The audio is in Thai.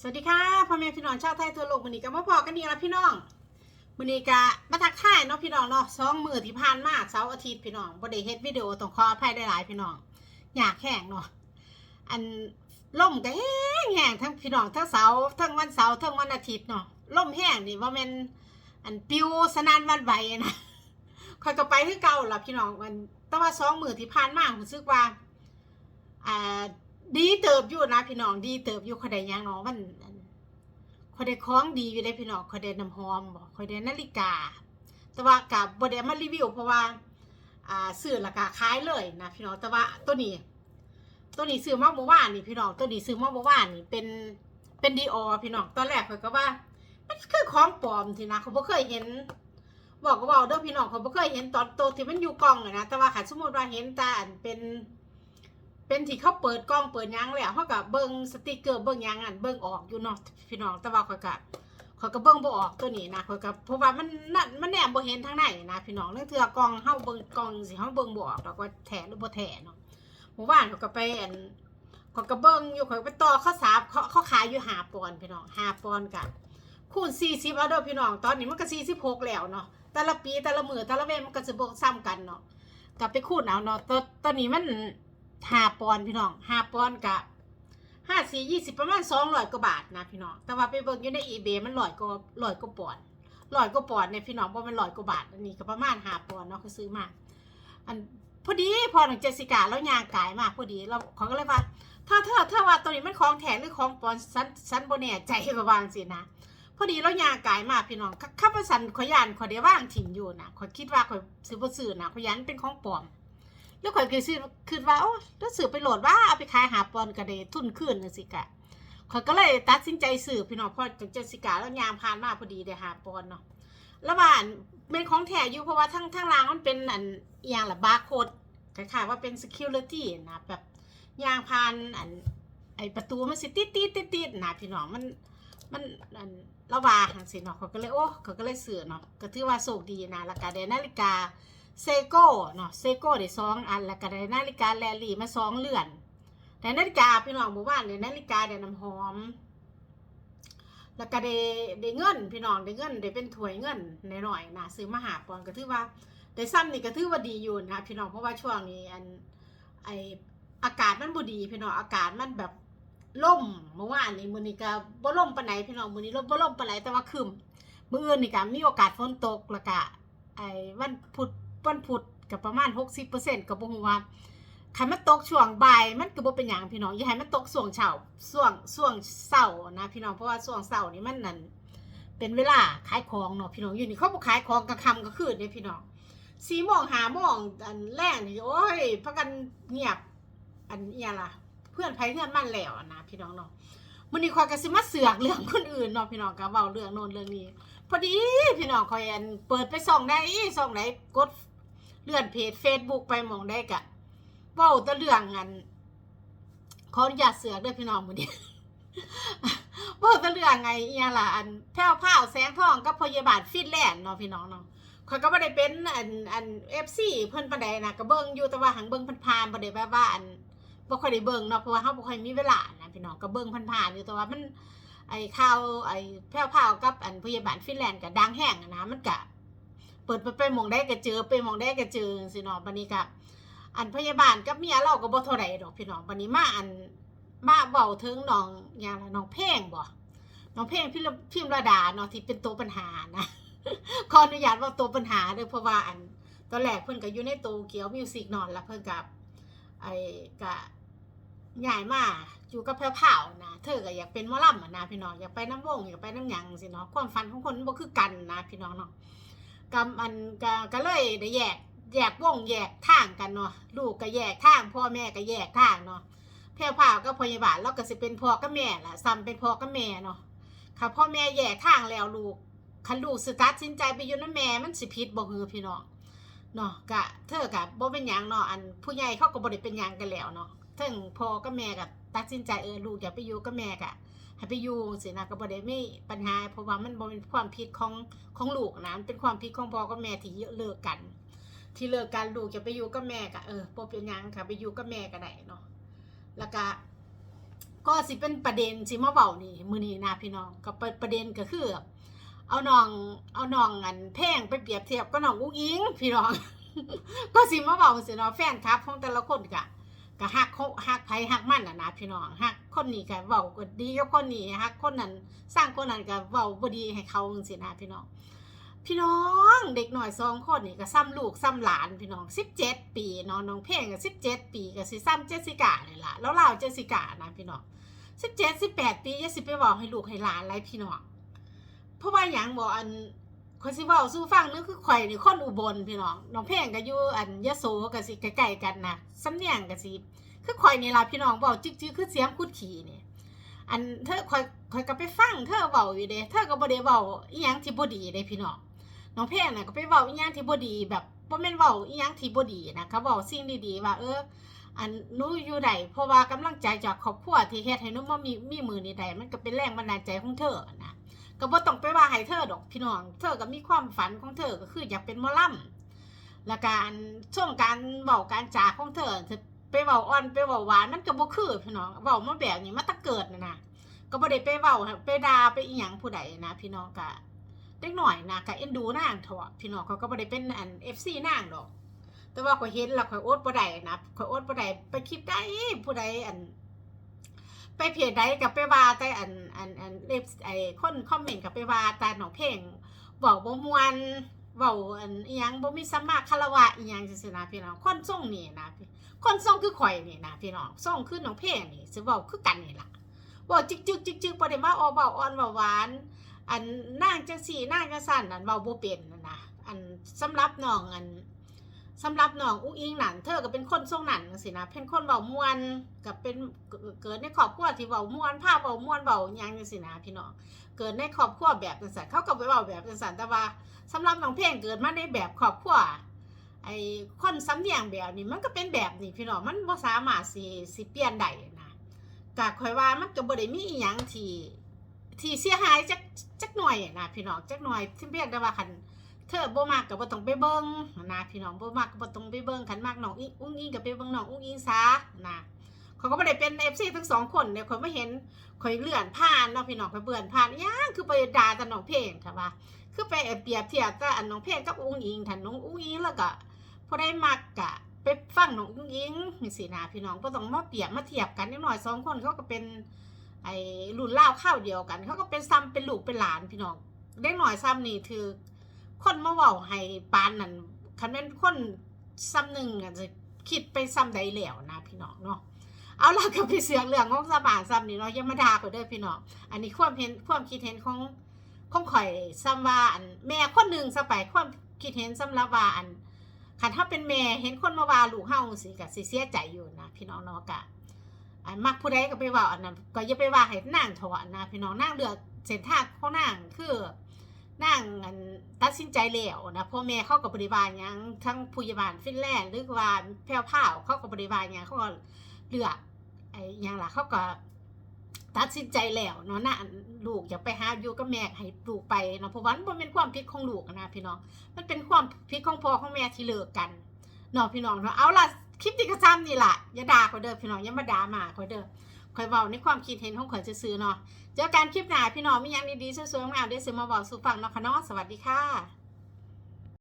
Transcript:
สวัสดีค่ะพ่อแม่พี่น้องชาวไทยทั่วโลกวันนี้ก็มาพอกันอีแล้วพี่น้องวันนี้ก็มาทักทายเนาะพี่น้องเนาะสองมือที่ผ่านมาเสาร์อาทิตย์พี่น้องบ่ได้เฮ็ดวิดีโอต้องขออภัยได้หลายพี่น้องอยากแห้งเนาะอันล่มก็แห้งแห้งทั้งพี่น้องทั้งเสาร์ทั้งวันเสาร์ทั้งวันอาทิตย์เนาะล่มแห้งนี่ว่าแม่นอันปิวสนานวันไหวนะคอยก็ไปคือเก่าล่ะพี่น้องมันแต่ว่าสองมือที่ผ่านมารู้สึกว่าอ่า ดีเติบอยู่นะพี่น้องดีเติบอยู่เขาได้ยังเนาะมันอันเขาได้องดีอยู่ได้พี่น้องเขาได้น้ำหอมบ่เขาได้นาฬิกา แต่ว่ากับบ่ได้มารีวิวเพราะว่าอ่าซื้อราคาขายเลยนะพี่น้องแต่ว่าตัวนี้ ตัวนี้ซื้อมาเมื่อวานนี่พี่น้องตัวนี้ซื้อมาเมื่อวานนี่เป็นเป็นดีออพี่น้องตอนแรกเขาก็ว่า มันคือของปลอมทีนะเขาบ่เคยเห็น บอกก็บอกเด้อพี่น้องเขาบ่เคยเห็นตอนโตที่มันอยู่กล่องอะนะแต่ว่าขันสมมติว่าเห็นต่อันเป็น เป็นที่เขาเปิดกล้องเปิดยังแล้วเขากับเบิ้งสติกเกอร์เบิ้งยังอันเบิ้งออกอยู่เนาะพี่น้องแต่ว่าเขากับเขาก็เบิ้งบ่ออกตัวนี้นะเขากับเพราะว่ามันนั่นมันแนมบ่เห็นทางไหนนะพี่น้องเรื่องเทือกล้องเฮาเบิ้งกล้องสิเฮาเบิ้งบ่ออกดอกว่าแท้หรือบ่แท้เนาะหมู่บ้านเขาก็ไปอันเขาก็เบิ้งอยู่เขาก็ไปต่อข้าวสาบเขาเขาขายอยู่ห้าปอนพี่น้องห้าปอนกันคูณ40เอาเด้อพี่น้องตอนนี้มันก็46แล้วเนาะแต่ละปีแต่ละมือแต่ละเว้มันก็สิบ่ซ้ำกันเนาะกับไปคูณเอาเนาะตอนตอนนี้มัน ห้าปอนพี่น้องห้าปอนด์กะห้าสี่ยี่สิบประมาณสองร้อยกว่าบาทนะพี่น้อง แต่ว่าไปเบิ่งอยู่ในอีเบมันร้อยกว่าร้อยกว่าปอนด์ร้อยกว่าปอนเนี่ยพี่น้องว่ามันร้อยกว่าบาทอันนี้ก็ประมาณห้าปอนเนาะเขาซื้อมาอันพอดีพอหนังเจสิกาแล้วยางกายมากพอดีเราเขาก็เลยว่าถ้าถ้าถ้าว่าตัวนี้มันของแถหรือของปอมสันสันโบแน่ใจก็วางสินะพอดีเรายางกายมากพี่น้องข้าพสันขอยานขอเดียว่างถิ่นอยู่นะขอคิดว่าขอยซื้อบ่ซื้อนะขอยยันเป็นของปลอม แล้วข่อยคือซื้อคือว่าโอ้แล้วซื้อไปโหลดว่าเอาไปขายหาปอนกระเดทุนขึ้นน่ะสิกะข่อยก็เลยตัดสินใจซื้อพี่น้องพอจังเจดสิกาแล้วยามผ่านมาพอดีได้หาปอนเนาะแล้วว่าอันเป็นของแท้อยู่เพราะว่าทั้งทั้งรางมันเป็นอันอย่างละบาร์โค้ดคล้ายๆว่าเป็น security นะแบบยางผ่านอันไอประตูมันสิติดติดติดติดนะพี่น้องมันมันอันระบาหังสิเนาะเขาก็เลยโอ้เขาก็เลยซื้อเนาะก็ถือว่าโชคดีนะแล้วก็ได้นาฬิกา เซโก้เนาะเซโก้ได้สองอันแล้วก็ได้นาฬิกาแลลี่มาสองเรือนแต่นาฬิกาพี่น้องบอกว่าเนี่ยนาฬิกาเดี๋ยน้ำหอม แล้วก็ได้ได้เงินพี่น้องได้เงินได้เป็นถ้วยเงินหน่อยๆนะซื้อมาหาปอนก็ถือว่าได้ซ้ำนี่ก็ถือว่าดีอยู่นะพี่น้องเพราะว่าช่วงนี้อันไออากาศมันบ่ดีพี่น้องอากาศมันแบบล่มเมื่อวานนี้มือนี้ก็บ่ล่มปานไหนพี่น้องมือนี้ลมบ่ล่มปานไหนแต่ว่าครึมมื้ออื่นนี่ก็มีโอกาสฝนตกแล้วก็ไอ้วันพุธ วันพุธกับประมาณ 60%กับบ่ฮู้ว่าคันมันตกช่วงบ่ายมันก็บ่เป็นหยังพี่น้องอย่าให้มันตกช่วงเช้าช่วงช่วงเช้านะพี่น้องเพราะว่าช่วงเช้านี่มันนั่นเป็นเวลาขายของเนาะพี่น้องอยู่นี่เขาบ่ขายของกลางค่ำกลางคืนเด้พี่น้อง4โมง5โมงอันแรกนี่โอ้ยพากันเงียบอันเอียล่ะ เพื่อนไผเพื่อนมันแล้วนะพี่น้องเนาะมื้อนี้ข้อยก็สิมาเสือกเรื่องคนอื่นเนาะพี่น้องก็เว้าเรื่องโน่นเรื่องนี้ พอดีพี่น้องคอยอันเปิดไปส่องได้ส่องไหนกดเลื่อนเพจ Facebook ไปมองได้กะเว้าตะเรื่องอันขออนุญาตเสือกด้วยพี่น้องมื้อนี้เว้าตะเรื่องไงเอียล่ะอันแพ้วพราแสงทองกับพยาบาลฟินแลนด์เนาะพี่น้องเนาะข้อยก็บ่ได้เป็นอันอัน FC เพิ่นปานใดนะก็เบิ่งอยู่แต่ว่าหังเบิ่งผ่านๆบ่ได้แบบว่าอันบ่ค่อยได้เบิ่งเนาะเพราะว่าเฮาบ่ค่อยมีเวลานะพี่น้องก็เบิ่งผ่านอยู่แต่ว่ามัน ไอ้ข่าวไอ้แพ้วพราวกับอันพยาบาลฟินแลนด์กับดังแห้งนะมันกะเปิดไปไปมองได้ก็เจอไปมองได้ก็เจอสิเนาะบัดนี้กะอันพยาบาลกับเมียเราก็บ่เท่าใดดอกพี่น้องบัดนี้มาอันมาเว้าถึงน้องหยังล่ะน้องเพลงบ่น้องเพลงพิมพิมระดาเนาะที่เป็นตัวปัญหานะขออนุญาตว่าตัวปัญหาเด้อเพราะว่าอันตอนแรกเพิ่นก็อยู่ในโตเกียวมิวสิกนอนแล้วเพิ่นกับไอ้กะ ใหญ่มากอยู่กับแพ้วเผานะเธอก็อยากเป็นมอลำอะนะพี่น้องอยากไปน้ำวงอยากไปน้ำหยังสิเนาะความฝันของคนบ่คือกันนะพี่น้องเนาะกำมันก็ก็เลยได้แยกแยกวงแยกทางกันเนาะลูกก็แยกทางพ่อแม่ก็แยกทางเนาะแพ้วเผาก็พยาบาลแล้วก็สิเป็นพ่อกับแม่ล่ะซ้ำเป็นพ่อกับแม่เนาะค่ะพ่อแม่แยกทางแล้วลูกคันลูกสิตัดสินใจไปอยู่นำแม่มันสิผิดบ่ฮือพี่น้องเนาะกะเธอก็บ่เป็นหยังเนาะอันผู้ใหญ่เขาก็บ่ได้เป็นหยังกันแล้วเนาะ ถึงพ่อกับแม่ก็ตัดสินใจเออลูกอยากไปอยู่กับแม่ก็ให้ไปอยู่สินะก็บ่ได้มีปัญหา เพราะว่ามันบ่เป็นความผิดของของลูกนะมันเป็นความผิดของพ่อกับแม่ที่เลิกกัน ที่เลิกกันลูกจะไปอยู่กับแม่ก็เออบ่เป็นหยังค่ะไปอยู่กับแม่ก็ได้เนาะแล้วก็ก็สิเป็นประเด็นสิมาเว้านี่มื้อนี้นะพี่น้องก็ประประเด็นก็คือ เอาน้อง เอาน้องอันแพงไปเปรียบเทียบกับน้องอุ้งอิงพี่น้อง ก็สิมาเว้าสิเนาะแฟนคลับของแต่ละคนก็ ก็ฮักเขาฮักไผฮักมันน่ะนะพี่น้องฮักคนนี้ก็เว้าก็ดีกับคนนี้ฮักคนนั้นสร้างคนนั้นก็เว้าบ่ดีให้เขาจังซี่นะพี่น้อง พี่น้องเด็กหน่อยสองคนนี่ก็ซ้ำลูกซ้ำหลานพี่น้อง17ปีเนาะน้องเพลงก็17ปีก็สิซ้ำเจสสิก้านี่ล่ะแล้วเลาเจสสิก้านะพี่น้อง17 18ปีอย่าสิไปบอกให้ลูกให้หลานไรพี่น้องเพราะว่าหยังบอกอัน คนสิเว้าสู่ฟังนึกคือข่อยนี่คนอุบลพี่น้องน้องเพลงก็อยู่อันยะโสก็สิใกล้ๆกันนะสำเนียงก็สิคือข่อยนี่ล่ะพี่น้องเว้าจิกๆคือเสียงคุดขี่นี่อันเธอข่อยข่อยก็ไปฟังเธอเว้าอยู่เด้เธอก็บ่ได้เว้าอีหยังที่บ่ดีเด้พี่น้องน้องเพลงน่ะก็ไปเว้าอีหยังที่บ่ดีแบบบ่แม่นเว้าอีหยังที่บ่ดีนะเขาเว้าสิ่งดีๆว่าเอออันนู้อยู่ใดเพราะว่ากำลังใจจากครอบครัวที่เฮ็ดให้นูมามีมีมือนี้ได้มันก็เป็นแรงบันดาลใจของเธอนะ ก็บ่ต้องไปว่าให้เธอดอกพี่น้อง เธอก็มีความฝันของเธอก็คืออยากเป็นหมอลำและการช่วงการเว้าการจาของเธอเธอไปเว้าอ่อนไปเว้าหวานมันก็บ่คือพี่น้องเว้ามาแบบนี้มาแตะเกิดนะนะก็บ่ได้ไปเว้าไปด่าไปอีหยังผู้ใดนะ พี่น้องก็เด็กหน่อยนะก็เอ็นดูนางเถอะพี่น้องเขาก็บ่ได้เป็นอัน FC นางดอก แต่ว่าข่อยเห็นแล้วข่อยอดบ่ได้นะข่อยอดบ่ได้ไปคลิปได้ผู้ใดอัน ไปเพจใดก็ไปว่าแต่อันอันอันเล็บไอ้คนคอมเมนต์ก็ไปว่าแต่หนองเพลงบอกบ่มวนเว้าอันอีหยังบ่มีสัมมาคารวะอีหยังจังซี่นะพี่น้องคนทรงนี่นะพี่คนทรงคือข่อยนี่นะพี่น้องทรงคือน้องเพลงนี่สิเว้าคือกันนี่ล่ะเว้าจิกๆจิกๆบ่ได้มาออเว้าอ่อนเว้าหวานอันนางจังสี่นางจังสั่นนั่นเว้าบ่เป็นนั่นนะอันสำหรับน้องอัน สำหรับน้องอุ้งอิงนั่นเธอก็เป็นคนทรงนั่นจังซี่นะเป็นคนเว้ามวนก็เป็นเกิดในครอบครัวที่เว้ามวนพาเว้ามวนเว้าหยังจังซี่นะพี่น้องเกิดในครอบครัวแบบจังซั่นเขาก็ไปเว้าแบบจังซั่นแต่ว่าสำหรับน้องเพลงเกิดมาในแบบครอบครัวไอ้คนสำเนียงแบบนี้มันก็เป็นแบบนี้พี่น้องมันบ่สามารถสิสิเปลี่ยนได้นะก็คอยว่ามันก็บ่ได้มีอีหยังที่ที่เสียหายจักจักหน่อยนะพี่น้องจักหน่อยที่เพียงแต่ว่าคัน เธอบ่มากก็บ่ต้องไปเบิ่งนะพี่น้องบ่มากก็บ่ต้องไปเบิ่งคันมากน้องอิงอุ้งอิงก็ไปเบิ่งน้องอุ้งอิงซะนะเขาก็บ่ได้เป็น FC ทั้งสองคนเนี่ยข่อยมาเห็นข่อยเลื่อนผ่านเนาะพี่น้องข่อยเบื่อนผ่านอีหยังคือไปด่าแต่น้องเพลงค่ะว่าคือไปเปรียบเทียบแต่อันน้องเพลงกับอุ้งอิงถ้าน้องอุ้งอิงแล้วก็ผู้ใดมักก็ไปฟังน้องอุ้งอิงนี่สินะพี่น้องบ่ต้องมาเปรียบมาเทียบกันนิดหน่อยสองคนเขาก็เป็นไอ้รุ่นเล่าข้าวเดียวกัน เขาก็เป็นซ้ำเป็นลูกเป็นหลานพี่น้องเด็กหน่อยซ้ำนี่คือ คนมาเว้าให้ปานนั่นคันเป็นคนซ้ำหนึ่งอะจจะคิดไปซ้ำใดแล้วนะพี่น้องเนาะเอาล่ะกับพี่เสียงเรื่องของสบานซ้ำนี่เนาะยังมาด่าก็เด้อพี่น้องอันนี้ความเห็นความคิดเห็นของของข่อยซ้ำว่าอันแม่คนหนึ่งสไปความคิดเห็นสำหรับว่าอันคันถ้าเป็นแม่เห็นคนมาว่าลูกเฮาสิก็สิเสียใจอยู่นะพี่น้องเนาะกะอันมักผู้ใดก็ไปว่าอันนั้นก็อย่าไปว่าให้นางถอะนะพี่น้องนางเลือกเส้นทางของนางคือ ตัดสินใจแล้วนะพ่อแม่เข้าก็บบริวารยังทั้งผู้ใหญ่บ้านฟินแลนด์หรือว่าแพรวพราเข้าก็บบริวารยังเขาก็เลือกไอ้ยังล่ะเขาก็ตัดสินใจแล้วเนาะนะลูกอยากไปหาอยู่กับแม่ให้ลูกไปเนาะเพราะว่ามันเป็นความผิดของลูกนะพี่น้องมันเป็นความผิดของพ่อของแม่ที่เลิกกันเนาะพี่น้องเนาะเอาล่ะคลิปที่กระซ้ำนี่แหละอย่าด่าเข่อยเด้อพี่น้องอย่ามาด่ามาเข่อยเด้อ ข่อยเว้าในความคิดเห็นของข่อยซื่อๆเนาะเจอกันคลิปหน้าพี่น้องมีหยังดีๆสวยๆงามๆเดี๋ยวสิมาบอกสู่ฟังเนาะค่ะเนาะสวัสดีค่ะ